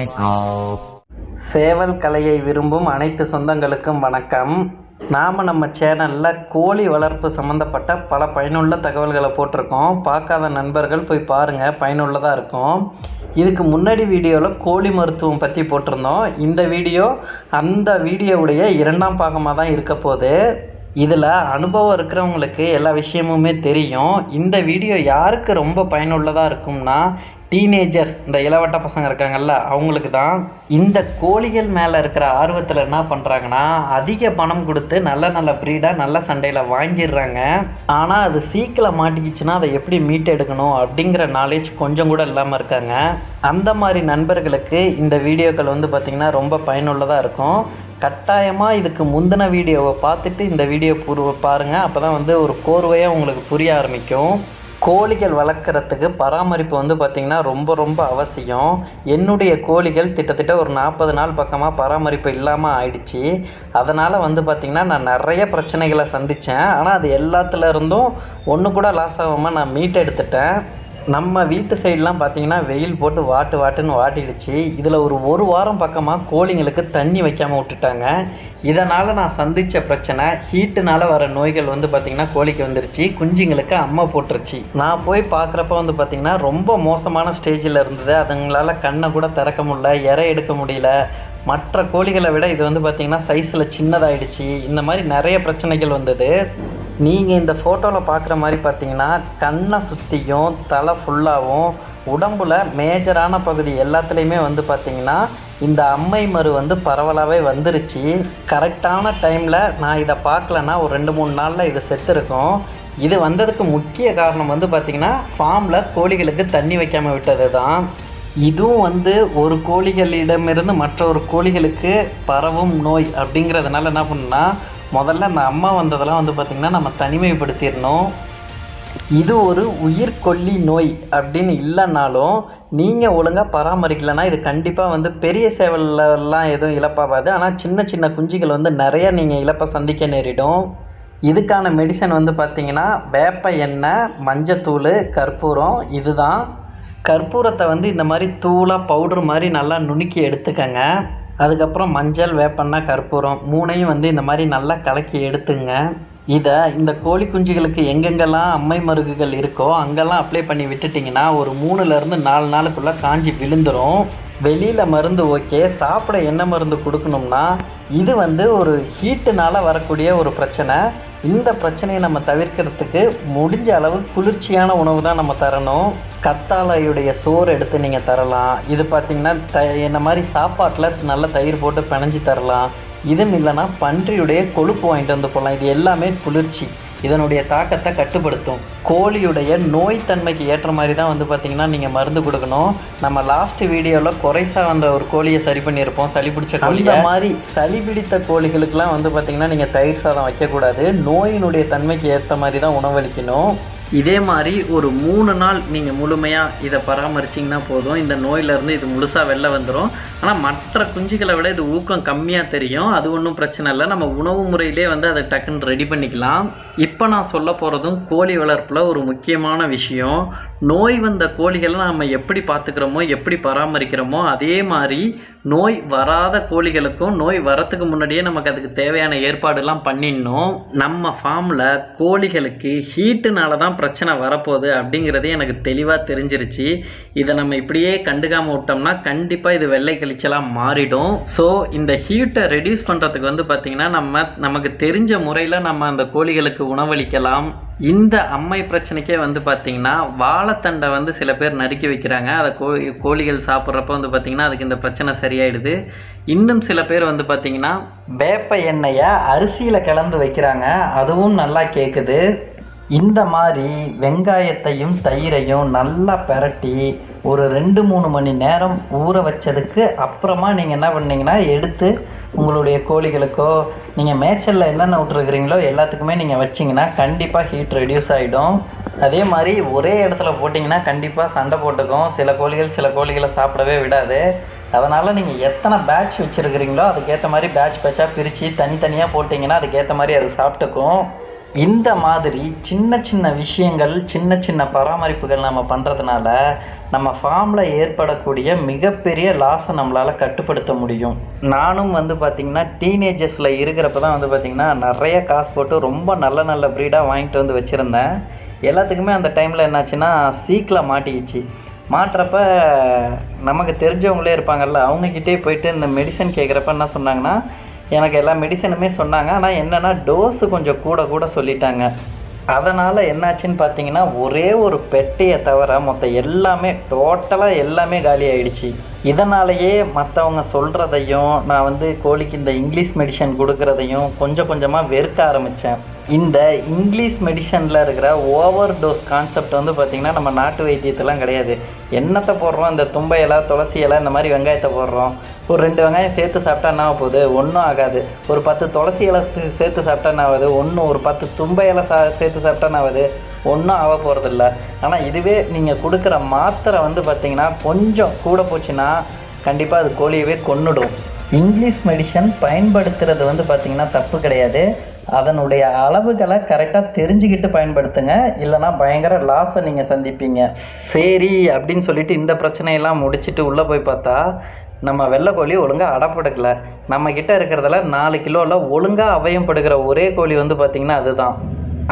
sign of சேவல் கலையை விரும்பும் அனைத்து சொந்தங்களுக்கும் வணக்கம். நாம் நம்ம சேனலில் கோழி வளர்ப்பு சம்மந்தப்பட்ட பல பயனுள்ள தகவல்களை போட்டிருக்கோம். பார்க்காத நண்பர்கள் போய் பாருங்கள் பயனுள்ளதாக இருக்கும். இதுக்கு முன்னாடி வீடியோவில் கோழி மருத்துவம் பற்றி போட்டிருந்தோம். இந்த வீடியோ அந்த வீடியோவுடைய இரண்டாம் பாகமாக தான் இருக்க போகுது. இதில் அனுபவம் இருக்கிறவங்களுக்கு எல்லா விஷயமுமே தெரியும். இந்த வீடியோ யாருக்கு ரொம்ப பயனுள்ளதாக இருக்கும்னா டீனேஜர்ஸ் இந்த இளவட்ட பசங்க இருக்காங்கல்ல அவங்களுக்கு தான். இந்த கோழிகள் மேலே இருக்கிற ஆர்வத்தில் என்ன பண்ணுறாங்கன்னா அதிக பணம் கொடுத்து நல்ல நல்ல ப்ரீடாக நல்ல சண்டையில் வாங்கிடுறாங்க. ஆனால் அது சீக்கிரம் மாட்டிக்கிச்சுன்னா அதை எப்படி மீட் எடுக்கணும் அப்படிங்கிற நாலேஜ் கொஞ்சம் கூட இல்லாமல் இருக்காங்க. அந்த மாதிரி நண்பர்களுக்கு இந்த வீடியோக்கள் வந்து பார்த்திங்கன்னா ரொம்ப பயனுள்ளதாக இருக்கும். கட்டாயமாக இதுக்கு முந்தின வீடியோவை பார்த்துட்டு இந்த வீடியோ பூர்வ பாருங்கள் அப்போ தான் வந்து ஒரு கோர்வையாக உங்களுக்கு புரிய ஆரம்பிக்கும். கோழிகள் வளர்க்குறதுக்கு பராமரிப்பு வந்து பார்த்திங்கன்னா ரொம்ப ரொம்ப அவசியம். என்னுடைய கோழிகள் கிட்டத்தட்ட ஒரு நாற்பது நாள் பக்கமாக பராமரிப்பு இல்லாமல் ஆயிடுச்சு. அதனால் வந்து பார்த்திங்கன்னா நான் நிறைய பிரச்சனைகளை சந்தித்தேன் ஆனால் அது எல்லாத்துலேருந்தும் ஒன்று கூட லாஸ் ஆகாமல் நான் மீட் எடுத்துட்டேன். நம்ம வீட்டு சைட்லாம் பார்த்தீங்கன்னா வெயில் போட்டு வாட்டு வாட்டுன்னு வாட்டிடுச்சு. இதில் ஒரு ஒரு வாரம் பக்கமாக கோழிங்களுக்கு தண்ணி வைக்காமல் விட்டுட்டாங்க. இதனால் நான் சந்தித்த பிரச்சனை ஹீட்டுனால் வர நோய்கள் வந்து பார்த்திங்கன்னா கோழிக்கு வந்துருச்சு. குஞ்சுங்களுக்கு அம்மா போட்டுருச்சு. நான் போய் பார்க்குறப்ப வந்து பார்த்திங்கன்னா ரொம்ப மோசமான ஸ்டேஜில் இருந்தது. அதுங்களால் கண்ணை கூட திறக்க முடியல இறை எடுக்க முடியல. மற்ற கோழிகளை விட இது வந்து பார்த்திங்கன்னா சைஸில் சின்னதாகிடுச்சு இந்த மாதிரி நிறைய பிரச்சனைகள் வந்தது. நீங்கள் இந்த ஃபோட்டோவில் பார்க்குற மாதிரி பார்த்தீங்கன்னா கண்ணை சுற்றியும் தலை ஃபுல்லாகவும் உடம்புல மேஜரான பகுதி எல்லாத்துலேயுமே வந்து பார்த்திங்கன்னா இந்த அம்மை மரு வந்து பரவலாகவே வந்துருச்சு. கரெக்டான டைமில் நான் இதை பார்க்கலன்னா ஒரு ரெண்டு மூணு நாளில் இது செத்துருக்கும். இது வந்ததுக்கு முக்கிய காரணம் வந்து பார்த்திங்கன்னா ஃபார்மில் கோழிகளுக்கு தண்ணி வைக்காமல் விட்டது தான் இதுவும் வந்து ஒரு கோழிகளிடமிருந்து மற்ற ஒரு கோழிகளுக்கு பரவும் நோய் அப்படிங்கிறதுனால என்ன பண்ணுன்னா முதல்ல அந்த அம்மா வந்ததெல்லாம் வந்து பார்த்திங்கன்னா நம்ம தனிமைப்படுத்திடணும். இது ஒரு உயிர்கொல்லி நோய் அப்படின்னு இல்லைன்னாலும் நீங்கள் ஒழுங்காக பராமரிக்கலைன்னா இது கண்டிப்பாக வந்து பெரிய சேவல்லாம் எதுவும் இழப்பாகாது. ஆனால் சின்ன சின்ன குஞ்சுகள் வந்து நிறையா நீங்கள் இழப்பை சந்திக்க நேரிடும். இதுக்கான மெடிசன் வந்து பார்த்திங்கன்னா வேப்ப எண்ணெய் மஞ்சத்தூள் கற்பூரம் இதுதான். கற்பூரத்தை வந்து இந்த மாதிரி தூளாக பவுடர் மாதிரி நல்லா நுணுக்கி எடுத்துக்கங்க. அதுக்கப்புறம் மஞ்சள் வேப்பெண்ணெய் கற்பூரம் மூணையும் வந்து இந்த மாதிரி நல்லா கலக்கி எடுத்துங்க. இதை இந்த கோழி குஞ்சுகளுக்கு எங்கெங்கெல்லாம் அம்மை மருகுகள் இருக்கோ அங்கெல்லாம் அப்ளை பண்ணி விட்டுட்டிங்கன்னா ஒரு மூணுலேருந்து நாலு நாளுக்குள்ளே காஞ்சி விழுந்துடும் வெளியில் மருந்து ஓகே சாப்பிட என்ன மருந்து கொடுக்கணும்னா இது வந்து ஒரு ஹீட்டுனால வரக்கூடிய ஒரு பிரச்சனை. இந்த பிரச்சனையை நம்ம தவிர்க்கிறதுக்கு முடிஞ்ச அளவு குளிர்ச்சியான உணவு தான் நம்ம தரணும். கத்தாழையுடைய சோறு எடுத்து நீங்கள் தரலாம். இது பார்த்திங்கன்னா த இந்த மாதிரி சாப்பாட்டில் நல்ல தயிர் போட்டு பிணைஞ்சி தரலாம். இதுவும் இல்லைன்னா பன்றியுடைய கொழுப்பு வாங்கிட்டு வந்து போடலாம். இது எல்லாமே குளிர்ச்சி. இதனுடைய தாக்கத்தை கட்டுப்படுத்தும். கோழியுடைய நோய் தன்மைக்கு ஏற்ற மாதிரி தான் வந்து பார்த்திங்கன்னா நீங்கள் மருந்து கொடுக்கணும். நம்ம லாஸ்ட் வீடியோவில் குறைசா வந்த ஒரு கோழியை சரி பண்ணியிருப்போம். சளி பிடிச்ச கோழி இந்த மாதிரி சளி பிடித்த கோழிகளுக்கெல்லாம் வந்து பார்த்திங்கன்னா நீங்கள் தயிர் சாதம் வைக்கக்கூடாது. நோயினுடைய தன்மைக்கு ஏற்ற மாதிரி தான் உணவளிக்கணும். இதே மாதிரி ஒரு மூணு நாள் நீங்கள் முழுமையாக இதை பராமரிச்சிங்கன்னா போதும். இந்த நோயிலேருந்து இது முழுசாக வெளில வந்துடும் ஆனால் மற்ற குஞ்சுகளை விட இது ஊக்கம் கம்மியாக தெரியும். அது ஒன்றும் பிரச்சனை இல்லை. நம்ம உணவு முறையிலே வந்து அதை டக்குன்னு ரெடி பண்ணிக்கலாம். இப்போ நான் சொல்ல போகிறதும் கோழி வளர்ப்பில் ஒரு முக்கியமான விஷயம். நோய் வந்த கோழிகளை நம்ம எப்படி பார்த்துக்கிறோமோ எப்படி பராமரிக்கிறோமோ அதே மாதிரி நோய் வராத கோழிகளுக்கும் நோய் வரத்துக்கு முன்னாடியே நமக்கு அதுக்கு தேவையான ஏற்பாடுலாம் பண்ணிடணும். நம்ம ஃபார்மில் கோழிகளுக்கு ஹீட்டுனால தான் பிரச்சனை வரப்போகுது அப்படிங்கிறது எனக்கு தெளிவாக தெரிஞ்சிருச்சு. இதை நம்ம இப்படியே கண்டுக்காமல் விட்டோம்னா கண்டிப்பாக இது வெள்ளை கழிச்சலாக மாறிடும். ஸோ இந்த ஹீட்டை ரெடியூஸ் பண்ணுறதுக்கு வந்து பார்த்திங்கன்னா நம்ம நமக்கு தெரிஞ்ச முறையில் நம்ம அந்த கோழிகளுக்கு உணவளிக்கலாம். இந்த அம்மை பிரச்சனைக்கே வந்து பார்த்திங்கன்னா வாழைத்தண்டை வந்து சில பேர் நறுக்கி வைக்கிறாங்க. அதை கோ கோழிகள் சாப்பிட்றப்ப வந்து பார்த்திங்கன்னா அதுக்கு இந்த பிரச்சனை சரியாயிடுது. இன்னும் சில பேர் வந்து பார்த்திங்கன்னா வேப்ப எண்ணெயை அரிசியில் கலந்து வைக்கிறாங்க. அதுவும் நல்லா கேட்குது இந்த மாதிரி வெங்காயத்தையும் தயிரையும் நல்லா பெரட்டி ஒரு ரெண்டு மூணு மணி நேரம் ஊற வச்சதுக்கு அப்புறமா நீங்கள் என்ன பண்ணீங்கன்னா எடுத்து உங்களுடைய கோழிகளுக்கோ நீங்கள் மேய்ச்சலில் என்னென்ன விட்டுருக்குறீங்களோ எல்லாத்துக்குமே நீங்கள் வச்சிங்கன்னா கண்டிப்பாக ஹீட் ரெடியூஸ் ஆகிடும் அதே மாதிரி ஒரே இடத்துல போட்டிங்கன்னா கண்டிப்பாக சண்டை போட்டுக்கும். சில கோழிகள் சில கோழிகளை சாப்பிடவே விடாது. அதனால் நீங்கள் எத்தனை பேட்ச் வச்சுருக்கிறீங்களோ அதுக்கேற்ற மாதிரி பேட்ச் பேட்சாக பிரித்து தனித்தனியாக போட்டிங்கன்னா அதுக்கேற்ற மாதிரி அது சாப்பிட்டுக்கும். இந்த மாதிரி சின்ன சின்ன விஷயங்கள் சின்ன சின்ன பராமரிப்புகள் நம்ம பண்ணுறதுனால நம்ம ஃபார்மில் ஏற்படக்கூடிய மிகப்பெரிய லாஸை நம்மளால் கட்டுப்படுத்த முடியும். நானும் வந்து பார்த்திங்கன்னா டீனேஜர்ஸில் இருக்கிறப்ப தான் வந்து பார்த்திங்கன்னா நிறைய காசு போட்டு ரொம்ப நல்ல நல்ல ப்ரீடாக வாங்கிட்டு வந்து வச்சுருந்தேன். எல்லாத்துக்குமே அந்த டைமில் என்னாச்சுன்னா சீக்கில் மாட்டிக்கிச்சு. மாட்டுறப்ப நமக்கு தெரிஞ்சவங்களே இருப்பாங்கல்ல அவங்கக்கிட்டே போயிட்டு இந்த மெடிசன் கேட்குறப்ப என்ன சொன்னாங்கன்னா எனக்கு எல்லா மெடிசனுமே சொன்னாங்க. ஆனால் என்னென்னா டோஸு கொஞ்சம் கூட கூட சொல்லிட்டாங்க. அதனால் என்னாச்சுன்னு பார்த்தீங்கன்னா ஒரே ஒரு பெட்டையை தவிர மொத்தம் எல்லாமே டோட்டலாக எல்லாமே காலி ஆயிடுச்சு. இதனாலேயே மற்றவங்க சொல்கிறதையும் நான் வந்து கோழிக்கு இந்த இங்கிலீஷ் மெடிசன் கொடுக்குறதையும் கொஞ்சம் கொஞ்சமாக வெறுக்க ஆரம்பித்தேன் இந்த இங்கிலீஷ் மெடிசனில் இருக்கிற ஓவர் டோஸ் கான்செப்ட் வந்து பார்த்திங்கன்னா நம்ம நாட்டு வைத்தியத்தெல்லாம் கிடையாது. என்னத்தை போடுறோம்? இந்த தும்பை இலை துளசி இலை இந்த மாதிரி வெங்காயத்தை போடுறோம். ஒரு ரெண்டு வெங்காயம் சேர்த்து சாப்பிட்டா என்ன போகுது? ஒன்றும் ஆகாது. ஒரு பத்து துளசி இலை சேர்த்து சாப்பிட்டா என்ன ஆகுது? ஒன்றும் ஒரு பத்து தும்பை இலை சா சேர்த்து சாப்பிட்டா என்ன ஆகுது? ஒன்றும் ஆக போகிறதில்ல ஆனால் இதுவே நீங்கள் கொடுக்குற மாத்திரை வந்து பார்த்திங்கன்னா கொஞ்சம் கூட போச்சுன்னா கண்டிப்பாக அது கோழியவே கொன்னுடும். இங்கிலீஷ் மெடிசன் பயன்படுத்துறது வந்து பார்த்திங்கன்னா தப்பு கிடையாது. அதனுடைய அளவுகளை கரெக்டாக தெரிஞ்சுக்கிட்டு பயன்படுத்துங்க. இல்லைனா பயங்கர லாஸை நீங்கள் சந்திப்பீங்க. சரி அப்படின்னு சொல்லிட்டு இந்த பிரச்சனையெல்லாம் முடிச்சுட்டு உள்ளே போய் பார்த்தா நம்ம வெள்ளைக்கோழி ஒழுங்காக அடப்படுக்கலை. நம்மக்கிட்ட இருக்கிறதுல நாலு கிலோவில் ஒழுங்காக அவயம் படுகிற ஒரே கோழி வந்து பார்த்திங்கன்னா அதுதான்.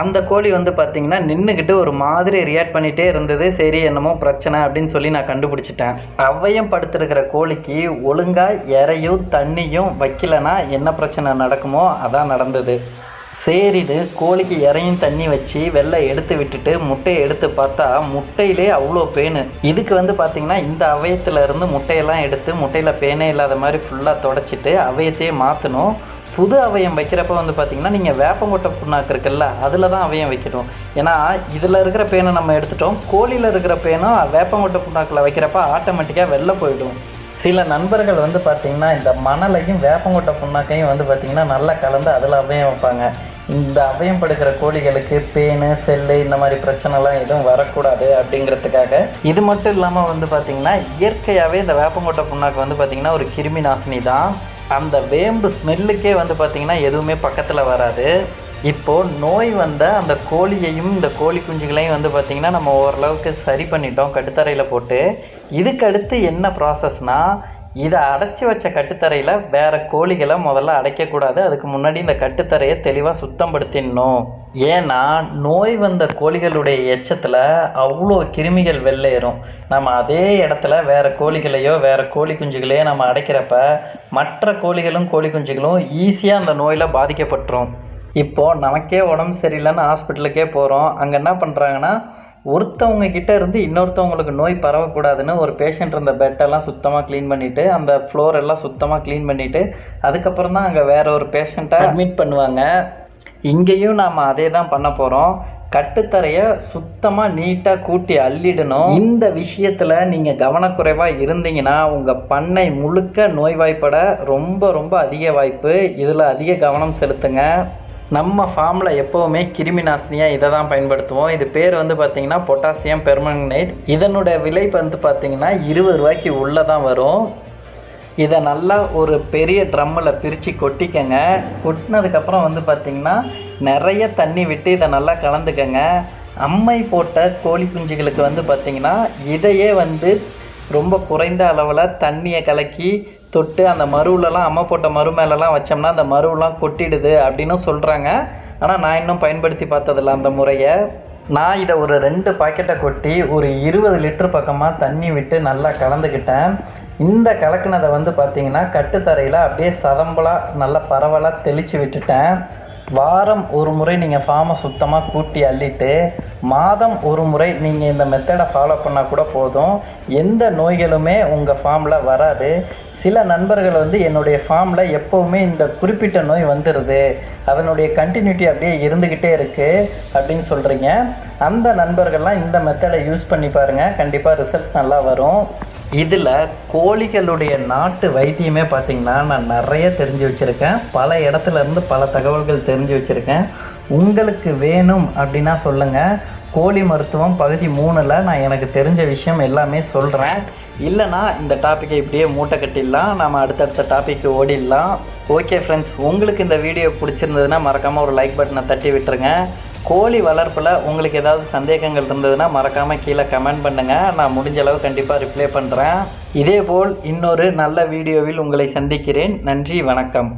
அந்த கோழி வந்து பார்த்திங்கன்னா நின்றுக்கிட்டு ஒரு மாதிரி ரியாக்ட் பண்ணிகிட்டே இருந்தது. சரி என்னமோ பிரச்சனை அப்படின்னு சொல்லி நான் கண்டுபிடிச்சிட்டேன். அவையம் படுத்திருக்கிற கோழிக்கு ஒழுங்காக இறையும் தண்ணியும் வைக்கலனா என்ன பிரச்சனை நடக்குமோ அதான் நடந்தது. சரிது கோழிக்கு இறையும் தண்ணி வச்சு வெள்ளை எடுத்து விட்டுட்டு முட்டையை எடுத்து பார்த்தா முட்டையிலே அவ்வளோ பேனு. இதுக்கு வந்து பார்த்திங்கன்னா இந்த அவயத்தில் இருந்து முட்டையெல்லாம் எடுத்து முட்டையில் பேனே இல்லாத மாதிரி ஃபுல்லாக தொடச்சிட்டு அவயத்தையே மாற்றணும் புது அவயம் வைக்கிறப்ப வந்து பார்த்திங்கன்னா நீங்கள் வேப்பங்கொட்டை புண்ணாக்கு இருக்குல்ல அதில் தான் அவயம் வைக்கணும். ஏன்னா இதில் இருக்கிற பேனை நம்ம எடுத்துட்டோம். கோழியில் இருக்கிற பேனும் வேப்பங்கொட்டை புண்ணாக்கில் வைக்கிறப்ப ஆட்டோமேட்டிக்காக வெளில போயிடும். சில நண்பர்கள் வந்து பார்த்திங்கன்னா இந்த மணலையும் வேப்பங்கொட்டை புண்ணாக்கையும் வந்து பார்த்திங்கன்னா நல்லா கலந்து அதில் அவயம் வைப்பாங்க. இந்த அவயம் படுக்கிற கோழிகளுக்கு பேனு செல்லு இந்த மாதிரி பிரச்சனைலாம் எதுவும் வரக்கூடாது அப்படிங்கிறதுக்காக இது மட்டும் இல்லாமல் வந்து பார்த்திங்கன்னா இயற்கையாகவே இந்த வேப்பங்கொட்டை புண்ணாக்கு வந்து பார்த்திங்கன்னா ஒரு கிருமி நாசினி தான். அந்த வேம்பு ஸ்மெல்லுக்கே வந்து பார்த்திங்கன்னா எதுவுமே பக்கத்தில் வராது. இப்போது நோய் வந்த அந்த கோழியையும் இந்த கோழி குஞ்சுகளையும் வந்து பார்த்திங்கன்னா நம்ம ஓரளவுக்கு சரி பண்ணிட்டோம் கட்டுத்தரையில் போட்டு. இதுக்கு அடுத்து என்ன ப்ராசஸ்னால் இதை அடைச்சி வச்ச கட்டுத்தரையில் வேறு கோழிகளை முதல்ல அடைக்கக்கூடாது. அதுக்கு முன்னாடி இந்த கட்டுத்தரையை தெளிவாக சுத்தப்படுத்திடணும் ஏன்னா நோய் வந்த கோழிகளுடைய எச்சத்தில் அவ்வளோ கிருமிகள் வெளியேறும் நம்ம அதே இடத்துல வேறு கோழிகளையோ வேறு கோழி குஞ்சுகளையோ நம்ம அடைக்கிறப்ப மற்ற கோழிகளும் கோழி குஞ்சுகளும் ஈஸியாக அந்த நோயில் பாதிக்கப்பட்டுரும். இப்போது நமக்கே உடம்பு சரியில்லைன்னு ஹாஸ்பிட்டலுக்கே போகிறோம் அங்கே என்ன பண்ணுறாங்கன்னா ஒருத்தவங்க கிட்ட இருந்து இன்னொருத்தவங்களுக்கு நோய் பரவக்கூடாதுன்னு ஒரு பேஷண்ட் இருந்த பெட்டெல்லாம் சுத்தமாக க்ளீன் பண்ணிவிட்டு அந்த ஃப்ளோர் எல்லாம் சுத்தமாக க்ளீன் பண்ணிவிட்டு அதுக்கப்புறம் தான் அங்கே வேற ஒரு பேஷண்ட்டை அட்மிட் பண்ணுவாங்க. இங்கேயும் நாம் அதே தான் பண்ண போகிறோம் கட்டுத்தரையை சுத்தமாக நீட்டாக கூட்டி அள்ளிடணும். இந்த விஷயத்தில் நீங்கள் கவனக்குறைவாக இருந்தீங்கன்னா உங்கள் பண்ணை முழுக்க நோய்வாய்ப்பட ரொம்ப ரொம்ப அதிக வாய்ப்பு. இதில் அதிக கவனம் செலுத்துங்க. நம்ம ஃபார்மில் எப்போவுமே கிருமி நாசினியாக இதை தான் பயன்படுத்துவோம். இது பேர் வந்து பார்த்திங்கன்னா பொட்டாசியம் பெர்மங்கனேட் இதனுடைய விலை வந்து பார்த்திங்கன்னா இருபது ரூபாய்க்கு உள்ளே தான் வரும். இதை நல்லா ஒரு பெரிய ட்ரம்மில் பிரித்து கொட்டிக்கங்க. கொட்டினதுக்கப்புறம் வந்து பார்த்திங்கன்னா நிறைய தண்ணி விட்டு இதை நல்லா கலந்துக்கங்க. அம்மை போட்ட கோழி குஞ்சுகளுக்கு வந்து பார்த்திங்கன்னா இதையே வந்து ரொம்ப குறைந்த அளவில் தண்ணியை கலக்கி தொட்டு அந்த மருவுலலாம் அம்மா போட்ட மரு மேலெலாம் வச்சோம்னா அந்த மருவெலாம் கொட்டிடுது அப்படின்னு சொல்கிறாங்க ஆனால் நான் இன்னும் பயன்படுத்தி பார்த்ததில்ல அந்த முறையை. நான் இதை ஒரு ரெண்டு பாக்கெட்டை கொட்டி ஒரு இருபது லிட்டர் பக்கமாக தண்ணி விட்டு நல்லா கலந்துக்கிட்டேன். இந்த கலக்குனதை வந்து பார்த்திங்கன்னா கட்டுத்தரையில் அப்படியே சதம்பலாக நல்லா பரவலாக தெளித்து விட்டுட்டேன். வாரம் ஒரு முறை நீங்கள் ஃபார்மை சுத்தமாக கூட்டி அள்ளிட்டு மாதம் ஒரு முறை நீங்கள் இந்த மெத்தடை ஃபாலோ பண்ணால் கூட போதும். எந்த நோய்களுமே உங்கள் ஃபார்மில் வராது. சில நண்பர்கள் வந்து என்னுடைய ஃபார்மில் எப்போவுமே இந்த குறிப்பிட்ட நோய் வந்துடுது அதனுடைய கண்டினியூட்டி அப்படியே இருந்துக்கிட்டே இருக்குது அப்படின்னு சொல்கிறீங்க அந்த நண்பர்கள்லாம் இந்த மெத்தடை யூஸ் பண்ணி பாருங்கள் கண்டிப்பாக ரிசல்ட் நல்லா வரும். இதில் கோழிகளுடைய நாட்டு வைத்தியமே பார்த்திங்கன்னா நான் நிறைய தெரிஞ்சு வச்சுருக்கேன். பல இடத்துலேருந்து பல தகவல்கள் தெரிஞ்சு வச்சுருக்கேன். உங்களுக்கு வேணும் அப்படின்னா சொல்லுங்கள் கோழி மருத்துவம் பகுதி மூணில் நான் எனக்கு தெரிஞ்ச விஷயம் எல்லாமே சொல்கிறேன் இல்லைனா இந்த டாப்பிக்கை இப்படியே மூட்டை கட்டிடலாம். நம்ம அடுத்தடுத்த டாப்பிக்கு ஓடிடலாம். ஓகே ஃப்ரெண்ட்ஸ் உங்களுக்கு இந்த வீடியோ பிடிச்சிருந்ததுன்னா மறக்காமல் ஒரு லைக் பட்டனை தட்டி விட்டுருங்க. கோழி வளர்ப்பில் உங்களுக்கு ஏதாவது சந்தேகங்கள் இருந்ததுன்னா மறக்காமல் கீழே கமெண்ட் பண்ணுங்கள் நான் முடிஞ்ச அளவு கண்டிப்பாக ரிப்ளை பண்ணுறேன் இதேபோல் இன்னொரு நல்ல வீடியோவில் உங்களை சந்திக்கிறேன். நன்றி வணக்கம்.